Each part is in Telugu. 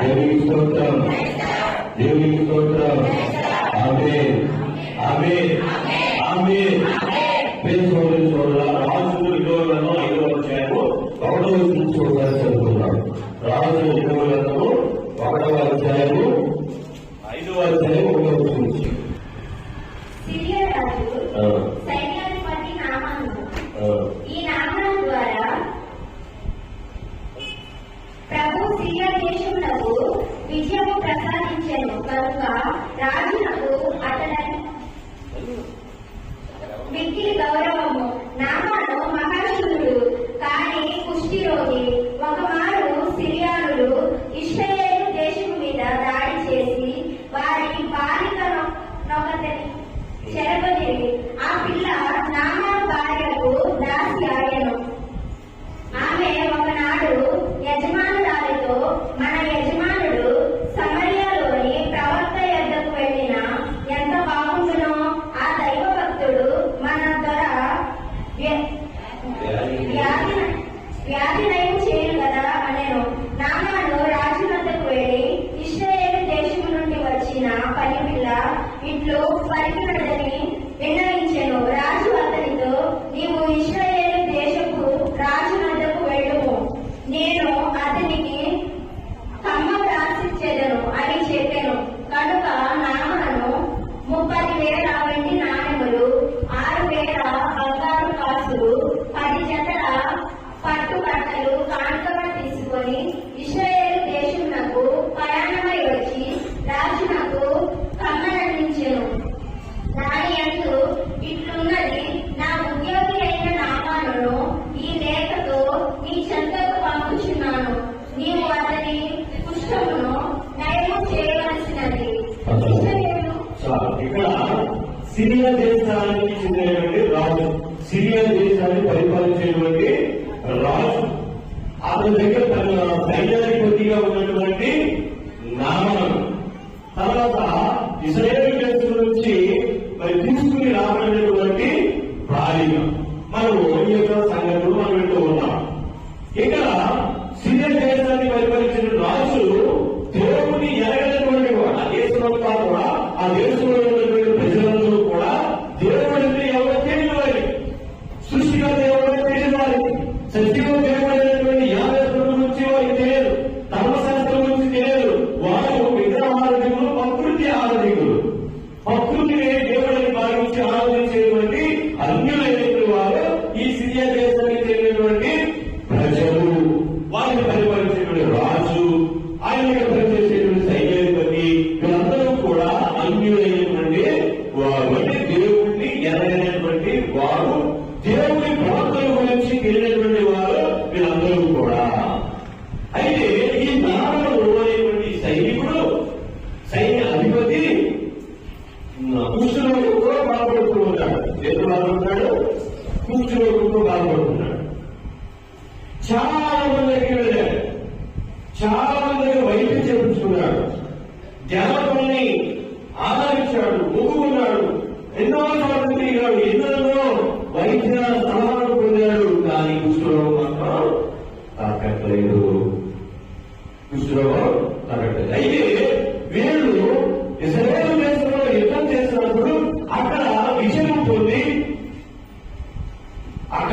దేవునికి స్తోత్రం దేవునికి స్తోత్రం ఆమె ఆమె ఆమె పేసుకోవడం చూడాలి రాజు ఇరవైలను ఐదో అధ్యాయము ఒకటో చూడాలని చదువుతున్నాడు రాజు ఇరవైలను ఒకటవ అధ్యాయము Dad నయం చేయను కదా అనెను నామాను రాజునందుకు వెళ్ళి ఇస్రాయేల్ దేశం నుండి వచ్చిన పనిపిల్ల ఇట్లు పరికినది ఇక్కడ సిరియా దేశానికి చెందినటువంటి రాజు. సిరియా దేశాన్ని పరిపాలించేటువంటి రాజు. అతని దగ్గర తన సైన్యానికి కొద్దిగా ఉన్నటువంటి నామను తర్వాత ఇస్రాయేల్ దేశం నుంచి మరి తీసుకుని రాబడినటువంటి భార్య. మనం ఈ యొక్క సంఘటనలు మనం వింటూ ఉన్నాం. ఇక్కడ సిరియా దేశాన్ని పరిపాలించిన రాజు దేవుడిని ఎరగనటువంటి వాడు. ఆ దేశంలో కూడా ఆ దేశంలో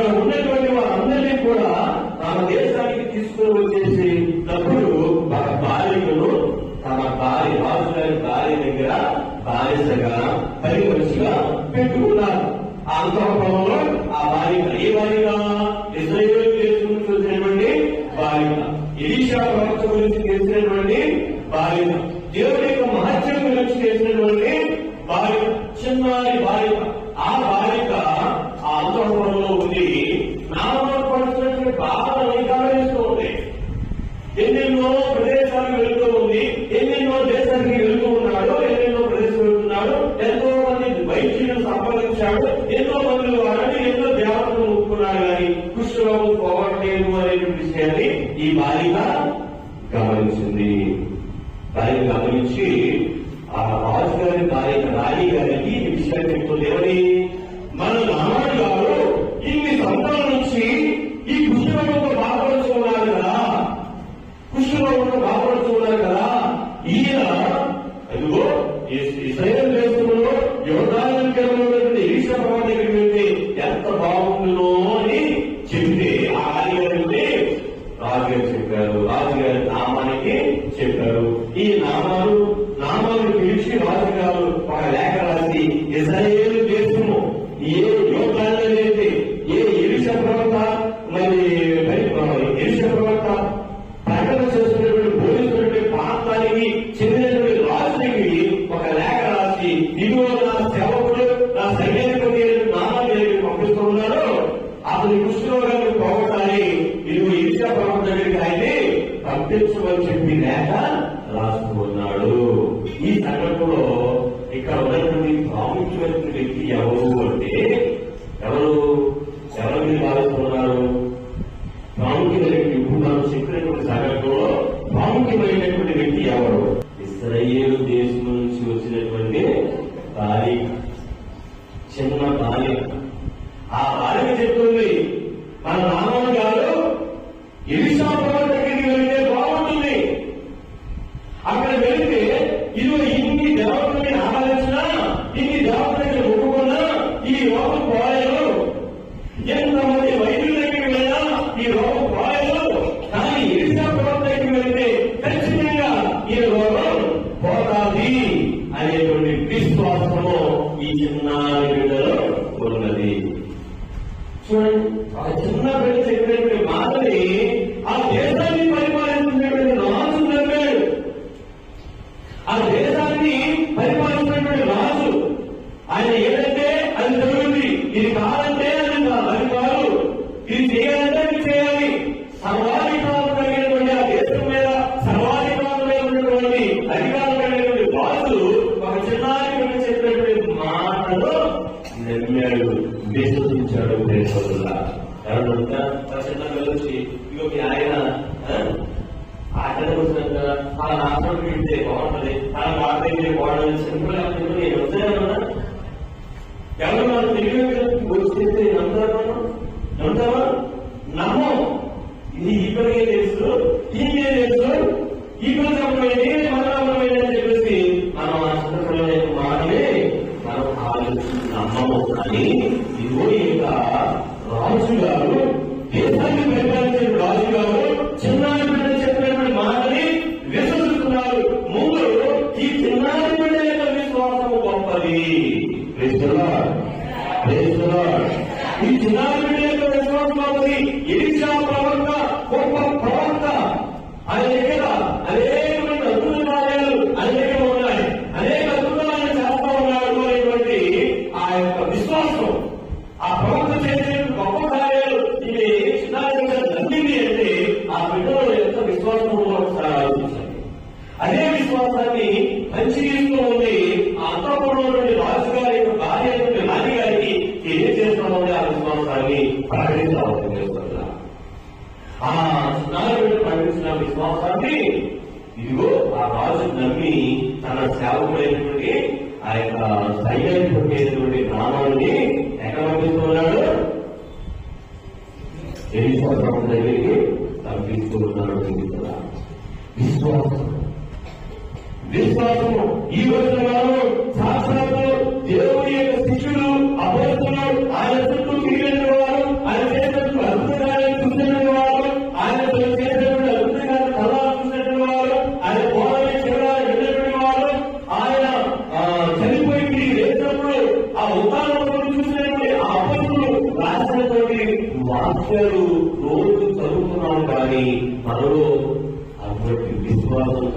అక్కడ ఉన్నటువంటి వారందరినీ కూడా తమ దేశానికి తీసుకుని వచ్చేసి డబ్బులు బాలికలు తమ భార్య రాజుగారి భార్య దగ్గర బానిసగా పని మనిషిగా పెట్టుకున్నారు. ఆ అంతఃపురంలో ఆ బాలిక ఏ బాలిక ఇజ్రాయేల్ దేశం చూసినటువంటి బాలిక ఇలీషా ప్రవక్త గురించి తెలిసినటువంటి బాలిక దేవుడి యొక్క మహత్యం గురించి తెలిసినటువంటి బాలిక చిన్న ఈ బాలిక గమనించింది. దాన్ని గమనించి ఉంటారు ఈ నామాలు నామాలు పిలిచి రాజు గారు ఒక లేఖ రాసి ఇజ్రాయేల్ మీరు వాడాలి సింపుల్ లేకపోతే నేను ఎవరు తెలియదు గురి నమ్ముతారు నమ్ముతావా? నమ్మం ఎలిసా దగ్గరికి తప్పిస్తూ ఉన్నాడు కదా విశ్వాసం. విశ్వాసము. ఈ రోజున వారు సాక్షాత్తు దేవుడి యొక్క శిష్యుడు అభ్యర్థులు ఆయన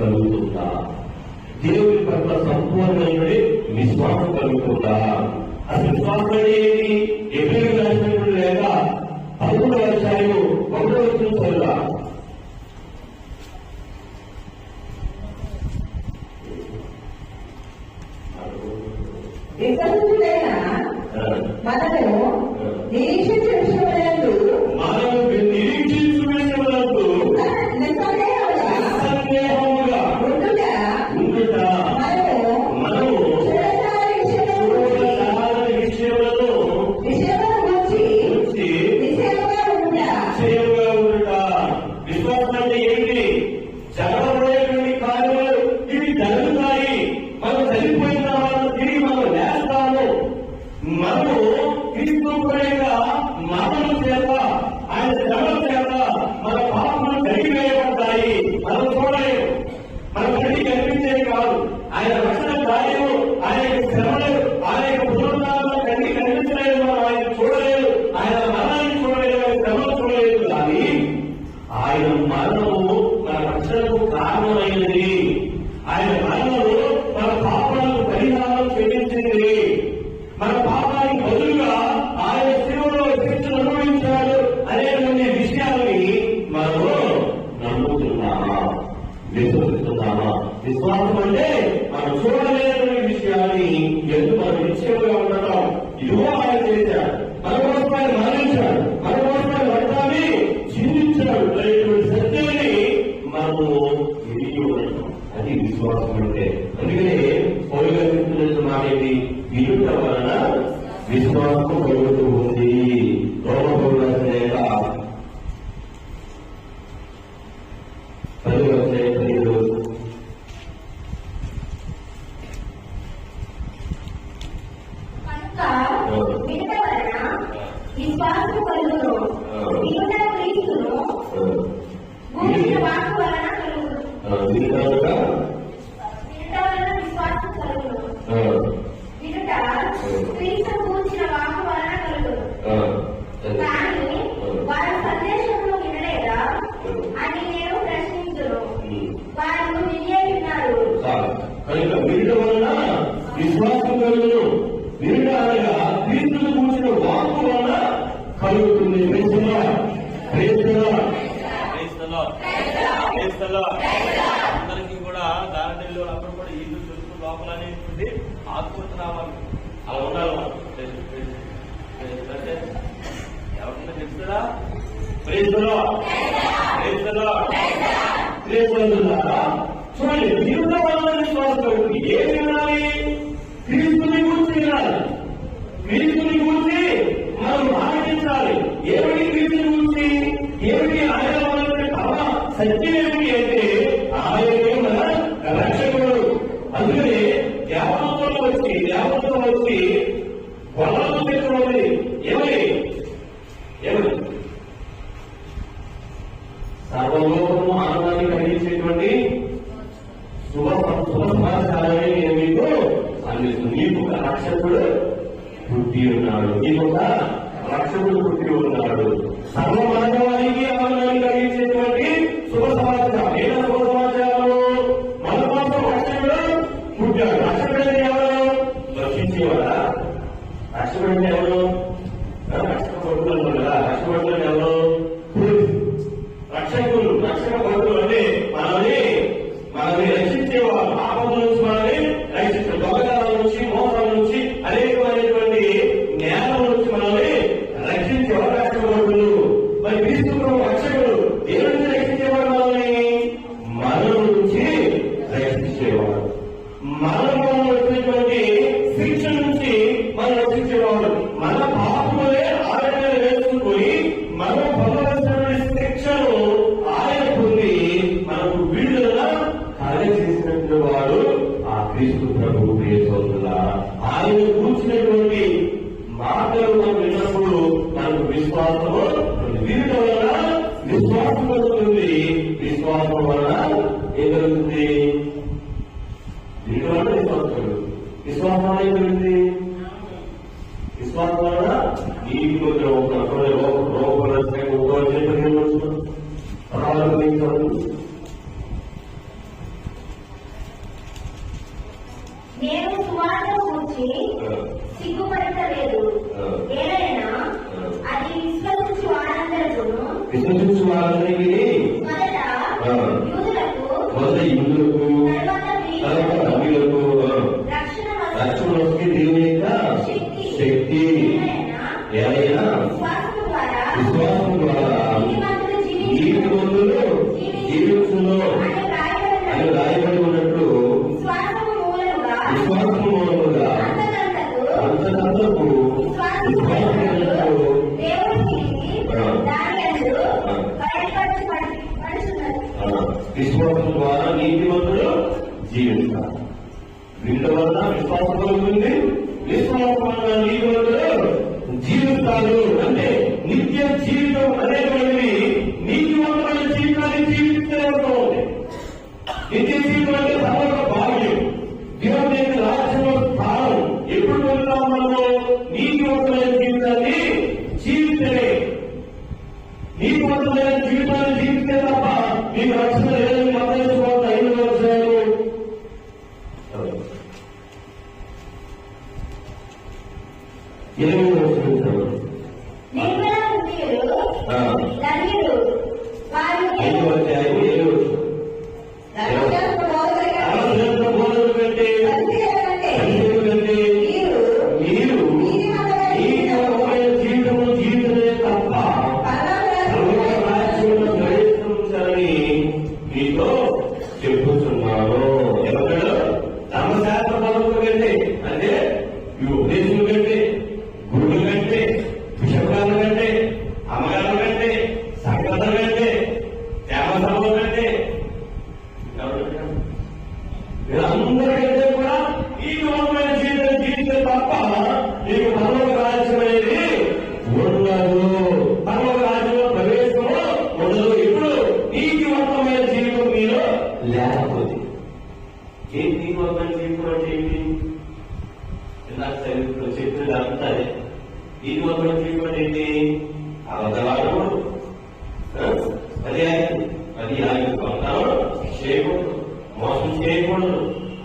కలుగుతుందా? దేవుడి పట్ల సంపూర్ణమైన విశ్వాసం కలుగుతుందా? ఆ విశ్వాసం అనేది ఎప్పుడు రాసినప్పుడు లేక పదమూడు వర్షాలు ఒకటో వచ్చిన చదువులా Hallelujah. Biz var the öyle? విడవలన విశ్వాసం కలుగును విడుదల క్రీస్తును భూమించిన వాక్కు వలన కలుగును అందరికీ కూడా దారిలో అప్పుడు కూడా ఈదు చుట్టూ లోపలనే ఉంటుంది ఆత్మహత్య రావాలి అలా ఉండాలి ఎందుకంటే ఎవరన్నా చెప్తారా? చూడండి జీవితం వాళ్ళని చూడకూడదు. ఏం వినాలి? క్రీస్తుని గురించి వినాలి. క్రీస్తుని గురించి మనం ఆనందించాలి. ఏమిటి క్రీస్తుని గురించి? ఏమిటి ఆయన సత్యం ఏమిటి? సర్వలోకము ఆనందాన్ని కలిగించేటువంటి శుభ నేను మీకు అందిస్తుంది నీకు ఒక రక్షకుడు పుట్టి ఉన్నాడు. నీకు ఒక రక్షకుడు పుట్టి ఉన్నాడు. సర్వ మానవానికి ఆనందాన్ని కలిగించేటువంటి శుభ సమాచారం. ఏదో శుభ సమాచారం మన కోసం రక్షకుడు పుట్టాడు. రక్షకుడు ఎవరు? రక్షించేవాడా? రక్షకుడు అంటే విశ్వాసం అనేది ఏంటి విశ్వాసం ద్వారా నీకు ఒక రకమైన రోగ రోగ పరిస్థితి ఒక చేపట్టి రావాలి నీకు మతం లేని జీవితాన్ని జీవితే తప్ప నీకు రక్షణ లేదని మతం వేసుకోవద్దు ఐదు వచ్చారు ఇరవై Nesse lugar చేయకూడదు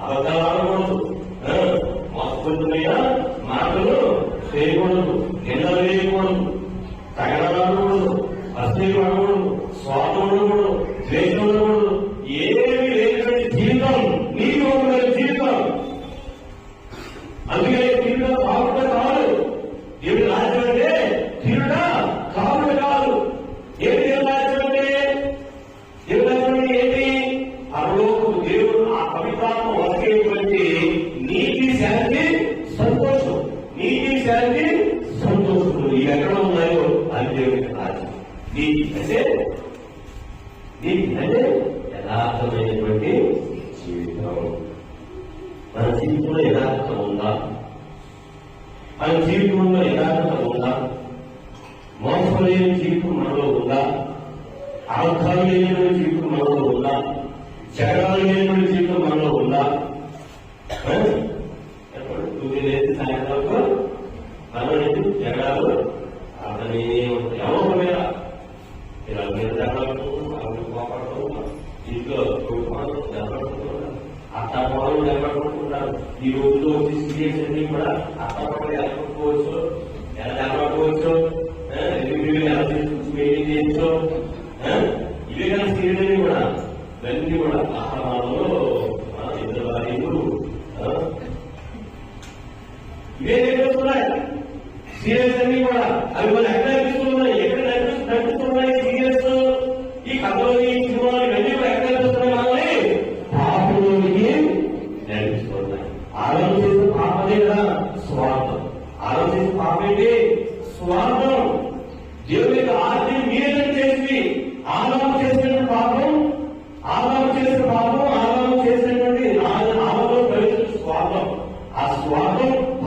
అబద్ధాలు ఆడకూడదు. మోసపూరితమైన మాటలు చేయకూడదు నిందలు వేయకూడదు తగలకూడదు అసలు దీనికి అంటే యథార్థమైనటువంటి జీవితం. మన జీవితంలో యథార్థత ఉందా? మన జీవితంలో యథార్థత ఉందా? మోసం లేని జీవితం మనలో ఉందా? అర్థాలు లేని జీవితం మనలో ఉందా? చరణాలు లేని జీవితం మనలో ఉందా? తొమ్మిది లేచి సాయంత్రం పనులు జగడాలు అతని ఎవరు ఇలా మీరు జగడాలు ఇంట్లో కుటుంబాలు నిలబడుకుంటున్నారు. అత్తమాలు నిలబడుకుంటున్నారు. ఈ రోజులో వచ్చి serials a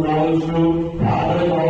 knowledge to have.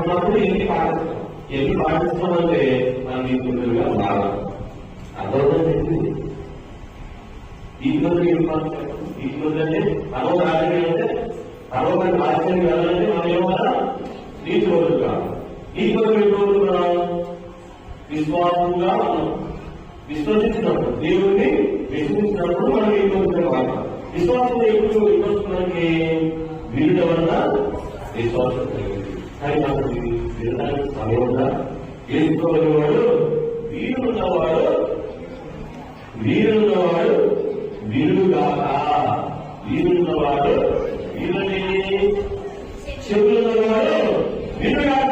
ఉన్నప్పుడు ఎన్ని పాటిస్తాం ఎన్ని పాటిస్తాం అంటే మనం ఈ పిల్లలుగా మారాలి అర్థమైంది దీనిలో ఏం కాన్సెప్ట్ దీనిలో అంటే పర్వ రాజకీయం అంటే పర్వ రాజకీయం కాదంటే మనం ఏమన్నా నీతి రోజులు కావాలి నీతి ఎన్ని రోజులు మనం విశ్వాసంగా మనం విశ్వసించినప్పుడు దేవుడిని విశ్వసించినప్పుడు మనం ఈ రోజులు కావాలి విశ్వాసం ఎప్పుడు విశ్వసించడానికి వీలుట వల్ల విశ్వాసం కలిగింది కానీ మనకి వినడానికి సమయంగా చేసుకోగలిగినవాడు వీరున్నవాడు వీరున్నవాడు వీరుగాక వీరున్నవాడు వీరుని చెవులున్నవాడు వీరుగాక